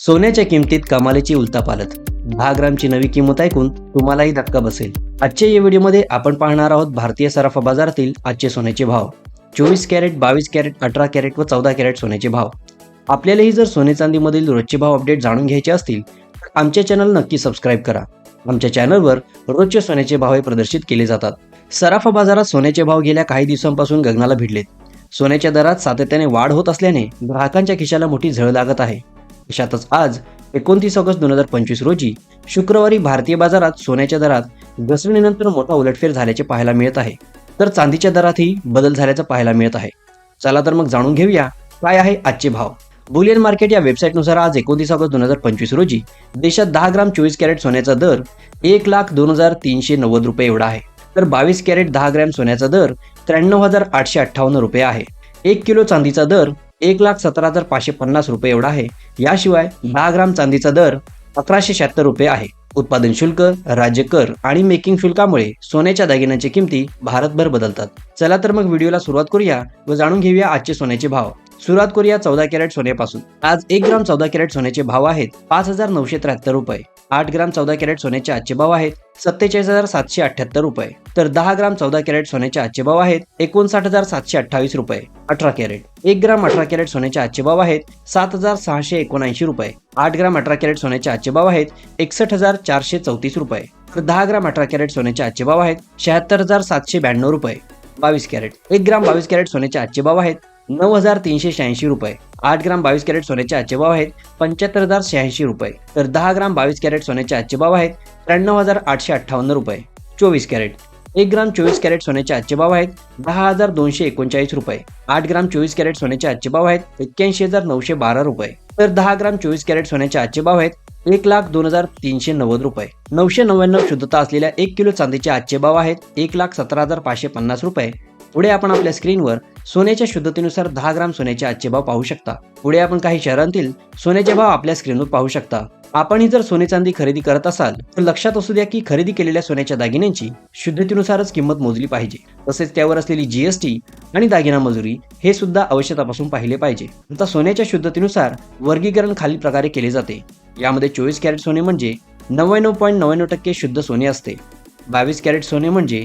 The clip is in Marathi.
सोन्याच्या किमतीत कमालीची उलतापालत. दहा ग्रामची नवी किंमत ऐकून तुम्हालाही धक्का बसेल. आजच्या या व्हिडिओमध्ये आपण पाहणार आहोत भारतीय सराफा बाजारातील आजचे सोन्याचे भाव. चोवीस कॅरेट बावीस कॅरेट अठरा कॅरेट व चौदा कॅरेट सोन्याचे भाव. आपल्यालाही जर सोने चांदीमधील रोजचे भाव अपडेट जाणून घ्यायचे असतील तर आमचे चॅनल नक्की सबस्क्राईब करा. आमच्या चॅनलवर रोजचे सोन्याचे भाव हे प्रदर्शित केले जातात. सराफा बाजारात सोन्याचे भाव गेल्या काही दिवसांपासून गगनाला भिडलेत. सोन्याच्या दरात सातत्याने वाढ होत असल्याने ग्राहकांच्या खिशाला मोठी झळ लागत आहे. देशातच आज एकोणतीस ऑगस्ट दोन हजार पंचवीस रोजी शुक्रवारी भारतीय बाजारात सोन्याच्या दरात घसरणीनंतर मोठा उलटफेर झाल्याचे पाहायला मिळत आहे. तर चांदीच्या दरातही बदल झाल्याचं पाहायला मिळत आहे. चला तर मग जाणून घेऊया काय आहे आजचे भाव. बुलियन मार्केट या वेबसाईटनुसार आज एकोणतीस ऑगस्ट दोन हजार पंचवीस रोजी देशात दहा ग्राम चोवीस कॅरेट सोन्याचा दर एक लाख दोन हजार तीनशे नव्वद रुपये एवढा आहे. तर बावीस कॅरेट दहा ग्रॅम सोन्याचा दर त्र्याण्णव हजार आठशे अठ्ठावन्न रुपये आहे. एक किलो चांदीचा दर एक लाख सतरा हजार पाचशे पन्नास रुपये एवढा आहे. याशिवाय दहा ग्राम चांदीचा दर अकराशे शहात्तर रुपये आहे. उत्पादन शुल्क राज्य कर आणि मेकिंग शुल्कामुळे सोन्याच्या दागिन्यांची किमती भारतभर बदलतात. चला तर मग व्हिडिओला सुरुवात करूया व जाणून घेऊया आजचे सोन्याचे भाव. सुरुवात करूया चौदा कॅरेट सोन्यापासून. आज एक ग्राम चौदा कॅरेट सोन्याचे भाव आहेत पाच हजार नऊशे त्र्याहत्तर रुपये. आठ ग्राम चौदा कॅरेट सोन्याचे आजचे भाव आहेत. सत्तेचाळीस हजार सातशे अठ्याहत्तर रुपये. तर दहा ग्राम चौदा कॅरेट सोन्याचे आजचे भाव आहेत. एकोणसाठ हजार सातशे अठ्ठावीस रुपये. अठरा कॅरेट. एक ग्राम अठरा कॅरेट सोन्याचे आजचे भाव आहेत. सात हजार सहाशे एकोणऐंशी रुपये. आठ ग्राम अठरा कॅरेट सोन्याचे आजचे भाव आहेत. एकसष्ट हजार चारशे चौतीस रुपये. तर दहा ग्राम अठरा कॅरेट सोन्याचे आजचे भाव आहेत. शहात्तर हजार सातशे ब्याण्णव रुपये. बावीस कॅरेट. एक ग्राम बावीस कॅरेट सोन्याचे आजचे भाव आहेत. नऊ हजार तीनशे शहाऐंशी रुपये. आठ ग्राम बावीस कॅरेट सोन्याचे आजचे भाव आहेत पंच्याहत्तर हजार शहाऐंशी रुपये. तर दहा ग्राम बावीस कॅरेट सोन्याचे आजचे भाव आहेत त्र्याण्णव हजार आठशे अठ्ठावन्न रुपये. चोवीस कॅरेट. एक ग्राम चोवीस कॅरेट सोन्याचे आजचे भाव आहेत दहा हजार दोनशे एकोणचाळीस रुपये. आठ ग्राम चोवीस कॅरेट सोन्याचे आजचे भाव आहेत एक्क्याऐंशी हजार नऊशे बारा रुपये. तर दहा ग्राम चोवीस कॅरेट सोन्याचे आजचे भाव आहेत एक लाख दोन हजार तीनशे नव्वद रुपये. नऊशे नव्याण्णव शुद्धता असलेल्या एक किलो चांदीचे आजचे भाव आहेत एक लाख सतरा हजार पाचशे पन्नास रुपये. पुढे आपण आपल्या स्क्रीनवर सोन्याच्या शुद्धतेनुसार दहा ग्राम सोन्याचे आजचे भाव पाहू शकता. पुढे आपण काही शहरांतील सोन्याचे भाव आपल्या स्क्रीनवर पाहू शकता. आपणही जर सोने चांदी खरेदी करत असाल तर लक्षात असू द्या की खरेदी केलेल्या सोन्याच्या दागिन्यांची शुद्धतेनुसारच किंमत मोजली पाहिजे. तसेच त्यावर असलेली जीएसटी आणि दागिना मजुरी हे सुद्धा अवश्य तपासून पाहिले पाहिजे. आता सोन्याच्या शुद्धतेनुसार वर्गीकरण खालील प्रकारे केले जाते. यामध्ये चोवीस कॅरेट सोने म्हणजे नव्याण्णव पॉईंट नव्याण्णव टक्के शुद्ध सोने असते. बावीस कॅरेट सोने म्हणजे